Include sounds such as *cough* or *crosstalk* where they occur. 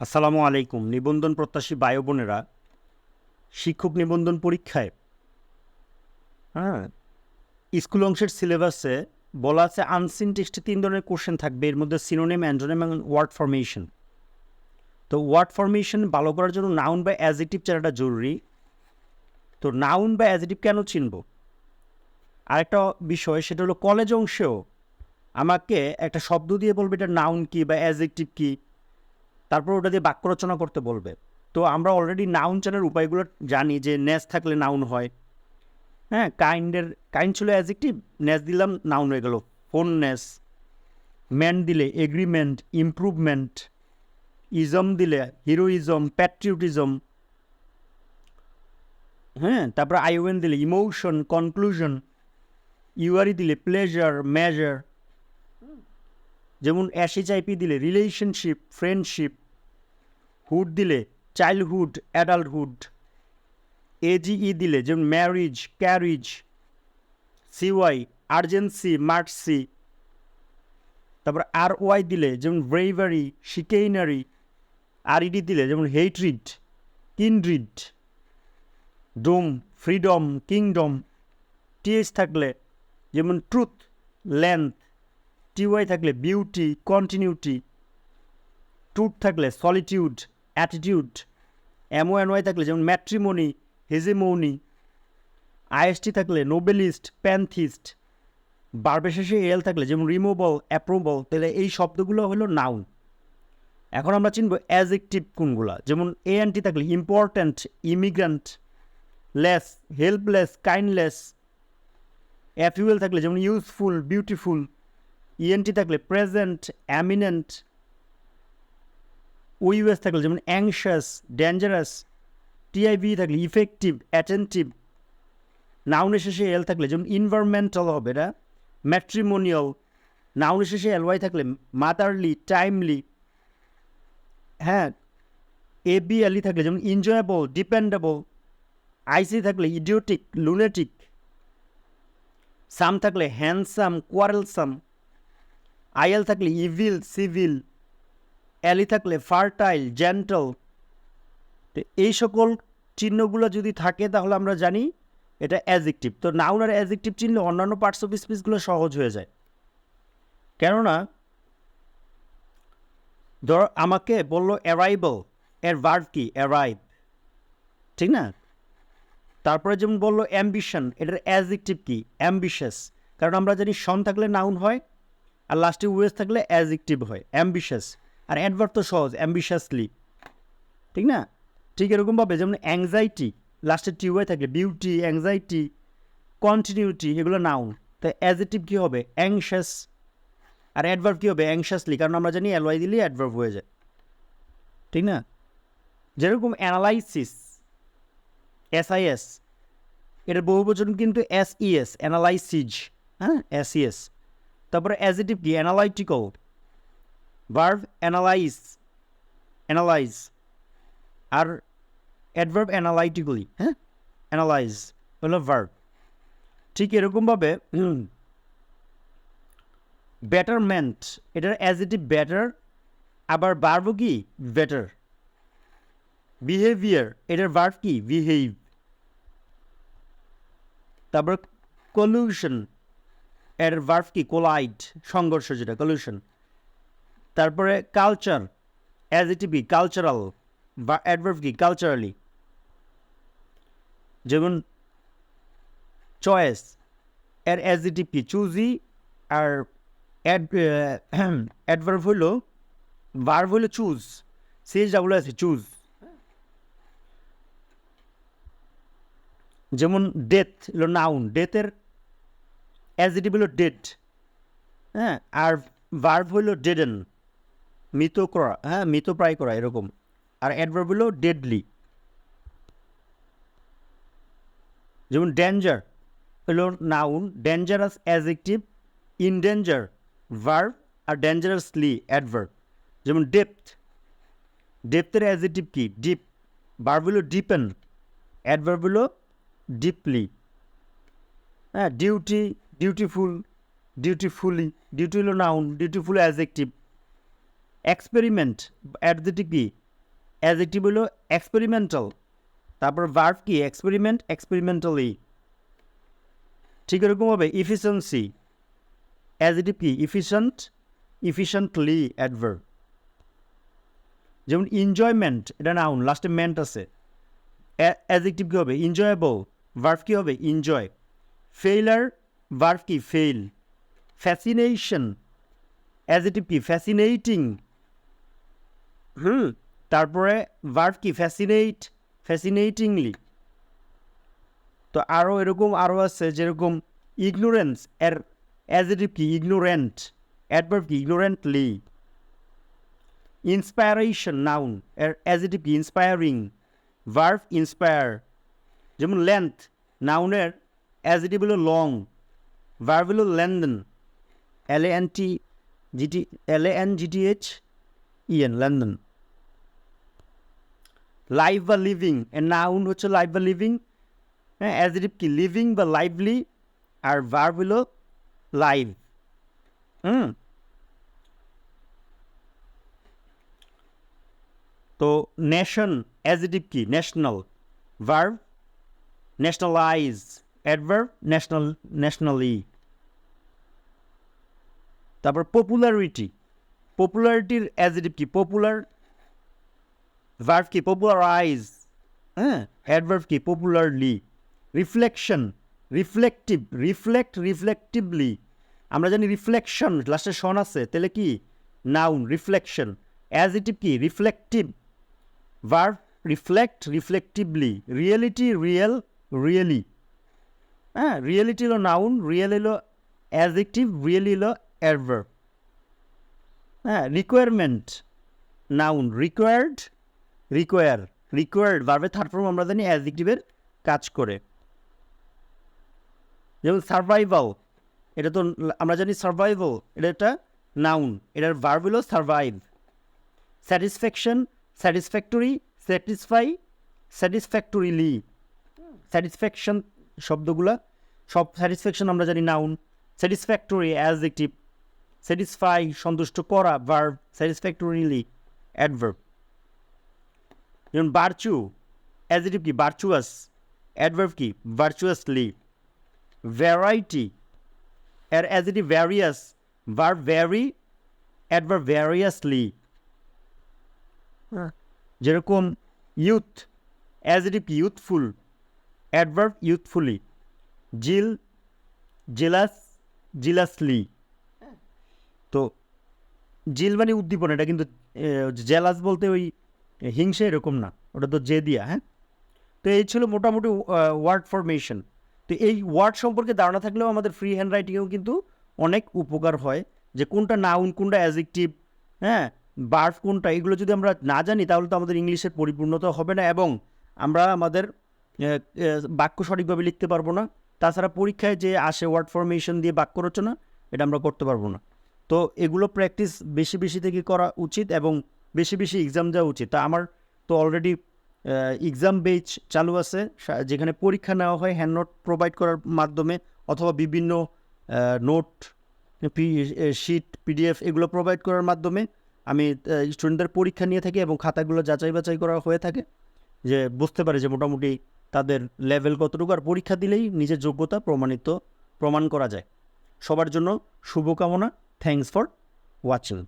আসসালামু আলাইকুম, নিবন্ধন প্রত্যাশী বায়ু বোনেরা। শিক্ষক নিবন্ধন পরীক্ষায় হ্যাঁ স্কুল অংশের সিলেবাসে বলা আছে আনসিন টেক্সটে তিন ধরনের কোশ্চেন থাকবে। এর মধ্যে সিনোনেম, অ্যান্ড্রোনেম এবং ওয়ার্ড ফরমেশন। তো ওয়ার্ড ফরমেশন ভালো করার জন্য নাউন বা অ্যাজিটিভ জানাটা জরুরি। তো নাউন বা অ্যাজিটিভ কেন চিনব? আরেকটা বিষয়, সেটা হলো কলেজ অংশেও আমাকে একটা শব্দ দিয়ে বলবে এটা নাউন কি বা অ্যাজেক্টিভ কি। তারপর ওটা দিয়ে বাক্য রচনা করতে বলবে। তো আমরা অলরেডি নাউন চেনার উপায়গুলো জানি যে নেস থাকলে নাউন হয়। হ্যাঁ কাইন্ডের কাইন্ড ছিল অ্যাজেক্টিভ নেস দিলাম নাউন হয়ে গেল। ফোননেস ম্যান দিলে এগ্রিমেন্ট ইমপ্রুভমেন্ট ইজম দিলে হিরোইজম প্যাট্রিয়টিজম হ্যাঁ তারপর আইওয়েন দিলে ইমোশন কনক্লুশন ইউআরি দিলে প্লেজার মেজার যেমন অ্যাসিচাইপি দিলে রিলেশনশিপ ফ্রেন্ডশিপ হুড দিলে, childhood, adulthood. A G E দিলে, যেমন marriage, carriage C Y urgency mercy তারপর আর ওয়াই দিলে, যেমন ব্রেভারি শিকেইনারি। আর আরইডি দিলে, যেমন hatred, kindred. Dom, freedom, kingdom. T S থাকলে, যেমন ট্রুথ, লেন্থ। টিওয়াই থাকলে বিউটি, কন্টিনিউটি। টুট থাকলে solitude. Attitude M O Y থাকলে যেমন matrimony hegemony I S T থাকলে নোবেলিস্ট প্যান্থিস্ট বারবে শেষে এল থাকলে যেমন রিমুভাল অ্যাপ্রুভাল তাহলে এই শব্দগুলো হলো নাউন এখন আমরা চিনব অ্যাজেক্টিভ কোনগুলো? যেমন এ অ্যান্টি থাকলে important immigrant less helpless kindless F U L থাকলে যেমন useful beautiful E N T থাকলে present eminent O U S থাকলে, যেমন anxious dangerous T I V থাকলে ইফেক্টিভ অ্যাটেন্টিভ নাউনের শেষে এল থাকলে, যেমন ইনভারমেন্টাল হবে এটা ম্যাট্রিমোনিয়াল নাউনের শেষে এল ওয়াই থাকলে মাদারলি টাইমলি হ্যাঁ এ বি এলই থাকলে, যেমন এনজয়েবল ডিপেন্ডেবল আইসি থাকলে ইডিওটিক লুনেটিক সাম থাকলে হ্যান্ডসাম কোয়ারেলসাম আইএল থাকলে ইভিল সিভিল অ্যালি থাকলে ফার্টাইল, জেন্টাল, তো এই সকল চিহ্নগুলো যদি থাকে তাহলে আমরা জানি এটা অ্যাজেক্টিভ তো নাউন আর অ্যাজেক্টিভ চিনলে অন্যান্য পার্টস অফ স্পিচগুলো সহজ হয়ে যায়। কেননা ধর আমাকে বলল অ্যারাইবল এর ভার্ভ কি? অ্যারাইভ ঠিক না? তারপরে যেমন বলল অ্যাম্বিশন এটার অ্যাজেক্টিভ কি? অ্যাম্বিশাস কারণ আমরা জানি সন থাকলে নাউন হয়, আর লাস্টে ওয়েস থাকলে অ্যাজেক্টিভ হয় অ্যাম্বিশাস আর অ্যাডভার্ট তো সহজ অ্যাম্বিশাসলি ঠিক না? ঠিক এরকমভাবে যেমন অ্যাংজাইটি লাস্টে টিউআই থাকে বিউটি অ্যাংজাইটি কন্টিনিউটি এগুলো নাউন তাই অ্যাজেটিভ কী হবে? অ্যাংশাস আর অ্যাডভার্ব কী হবে? অ্যাংশাসলি কারণ আমরা জানি অ্যালওয়াই দিলেই অ্যাডভার্ব হয়ে যায়। ঠিক না? যেরকম অ্যানালাইসিস এসআইএস এটার বহুবচন কিন্তু এস ইএস অ্যানালাইসিজ হ্যাঁ? এস ইএস তারপরে অ্যাজিটিভ কি? অ্যানালাইটিক্যাল ভার্ভ অ্যানালাইজ অ্যানালাইজ আর অ্যাডভার্ব অ্যানালাইটিক্যালি হ্যাঁ অ্যানালাইজ হলো ভার্ভ ঠিক এরকমভাবে বেটারমেন্ট এটার অ্যাজিটিভ বেটার আবার ভার্বও কি? বেটার বিহেভিয়ার এটার ভার্ভ কি? বিহেভ তারপর কলিউশন এর ভার্ভ কি? কোলাইড সংঘর্ষ যেটা কলিউশন তারপরে কালচার অ্যাজিটিভ কি কালচারাল বা অ্যাডভার্ভ কি? কালচারালি *clears throat* যেমন চয়েস এর অ্যাজিটিভ কি? চুজি আর অ্যাডভার্ভ হলো ভার্ভ হলো চুজ সিএস ডাবল আছে চুজ যেমন ডেথ হলো নাউন ডেথের অ্যাজিটিভ হলো ডেড হ্যাঁ? আর ভার্ভ হলো ডেডেন মৃত করা হ্যাঁ মৃত প্রায় করা এরকম। আর অ্যাডভার্ব হলো ডেডলি যেমন ডেঞ্জার হলো noun dangerous adjective endanger verb আর ডেঞ্জারাসলি অ্যাডভার্ব যেমন ডেপথ ডেপথের অ্যাজেক্টিভ কি? ডিপ ভার্ভ হলো ডিপেন অ্যাডভার্ব হলো ডিপলি হ্যাঁ ডিউটি ডিউটিফুল ডিউটিফুলি ডিউটি হলো noun dutiful adjective experiment adjective কি? অ্যাজেক্টিভ হলো এক্সপেরিমেন্টাল তারপর ভার্ভ কি? এক্সপেরিমেন্ট এক্সপেরিমেন্টালি ঠিক এরকম হবে ইফিসিয়েন্সি অ্যাজেটিভ কি? ইফিশিয়েন্ট ইফিশিয়েন্টলি অ্যাডভার্ব যেমন এনজয়মেন্ট এটা নাউন লাস্টে মেন্ট আছে। অ্যাজেক্টিভ কী হবে? এনজয়েবল ভার্ভ কী হবে? এনজয় ফেইলার ভার্ভ কি? ফেইল ফ্যাসিনেশন অ্যাজেটিভ কি? ফ্যাসিনেটিং হুম, তারপরে ভার্ভ কি? ফ্যাসিনেট ফ্যাসিনেটিংলি তো আরও এরকম আরও আছে যেরকম ইগনোরেন্স এর অ্যাজেটিভ কি? ইগনোরেন্ট অ্যাডভার্ব কি? ইগনোরেন্টলি ইন্সপায়ারেশন নাউন এর অ্যাজেটিভ কি? ইন্সপায়ারিং ভার্ভ ইন্সপায়ার যেমন লেন্থ নাউনের অ্যাজেটিভ হলো লং ভার্ভ হলো lengthen L A N T GT L A N GTH EN lengthen live বা লিভিং এর নাউন হচ্ছে লাইভ বা লিভিং হ্যাঁ অ্যাজেটিভ কি? লিভিং বা লাইভলি আর ভার্ব হলো লাইভ হুম? তো নেশন অ্যাজেটিভ কি? National verb nationalise adverb national nationally তারপর পপুলারিটি পপুলারিটির অ্যাজেটিভ কি? পপুলার ভার্ভ কি পপুলারাইজ হ্যাঁ অ্যাডভার্ভ কি popularly reflection reflective reflect reflectively আমরা জানি রিফ্লেকশন লাস্টে শন আছে, তাহলে কি? নাউন রিফ্লেকশন অ্যাজিটিভ কি? Reflective verb reflect reflectively reality real really হ্যাঁ রিয়েলিটি হলো নাউন রিয়েল হলো অ্যাজেক্টিভ রিয়েলি হলো অ্যাডভার্ব হ্যাঁ requirement noun required require required ভার্বের থার্ড ফর্ম আমরা জানি অ্যাজেক্টিভের কাজ করে। যেমন সার্ভাইভাল এটা তো আমরা জানি সার্ভাইভাল এটা একটা নাউন এটার ভার্ব হলো survive satisfaction satisfactory satisfy satisfactorily satisfaction শব্দগুলা, সব স্যাটিসফ্যাকশন আমরা জানি নাউন স্যাটিসফ্যাক্টরি অ্যাজেক্টিভ স্যাটিসফাই সন্তুষ্ট করা ভার্ব স্যাটিসফ্যাক্টরিলি অ্যাডভার্ব যেমন বার্চু অ্যাজেটিভ কি? বার্চুয়াস অ্যাডভার্ব কি? ভার্চুয়াসলি ভ্যারাইটি এর adjective various verb vary adverb variously যেরকম ইউথ অ্যাজেটিভ কি? Youthful adverb youthfully zeal jealous jealously তো জিল মানে উদ্দীপনা এটা কিন্তু জেলাস বলতে ওই হিংসে এরকম না। ওটা তো জে দিয়া হ্যাঁ? তো এই ছিল মোটামুটি ওয়ার্ড ফরমেশন তো এই ওয়ার্ড সম্পর্কে ধারণা থাকলেও আমাদের ফ্রি হ্যান্ড রাইটিংয়েও কিন্তু অনেক উপকার হয়। যে কোনটা নাউন কোনটা অ্যাজেক্টিভ হ্যাঁ? বার্ফ কোনটা, এগুলো যদি আমরা না জানি, তাহলে তো আমাদের ইংলিশের পরিপূর্ণতা হবে না এবং আমরা আমাদের বাক্য সঠিকভাবে লিখতে পারব না। তাছাড়া পরীক্ষায় যে আসে ওয়ার্ড ফরমেশন দিয়ে বাক্য রচনা, এটা আমরা করতে পারব না। তো এগুলো প্র্যাকটিস বেশি বেশি থেকে করা উচিত এবং বেশি বেশি এক্সাম দেওয়া উচিত। তা আমার তো অলরেডি এক্সাম বেচ চালু আছে। যেখানে পরীক্ষা নেওয়া হয় হ্যান্ড নোট প্রোভাইড করার মাধ্যমে অথবা বিভিন্ন নোট পি শিট পিডিএফ এগুলো প্রোভাইড করার মাধ্যমে আমি স্টুডেন্টদের পরীক্ষা নিয়ে থাকি এবং খাতাগুলো যাচাই বাছাই করা হয়ে থাকে। যে বুঝতে পারে যে মোটামুটি তাদের লেভেল কতটুকু আর পরীক্ষা দিলেই নিজের যোগ্যতা প্রমাণিত, প্রমাণ করা যায়। সবার জন্য শুভকামনা। Thanks for watching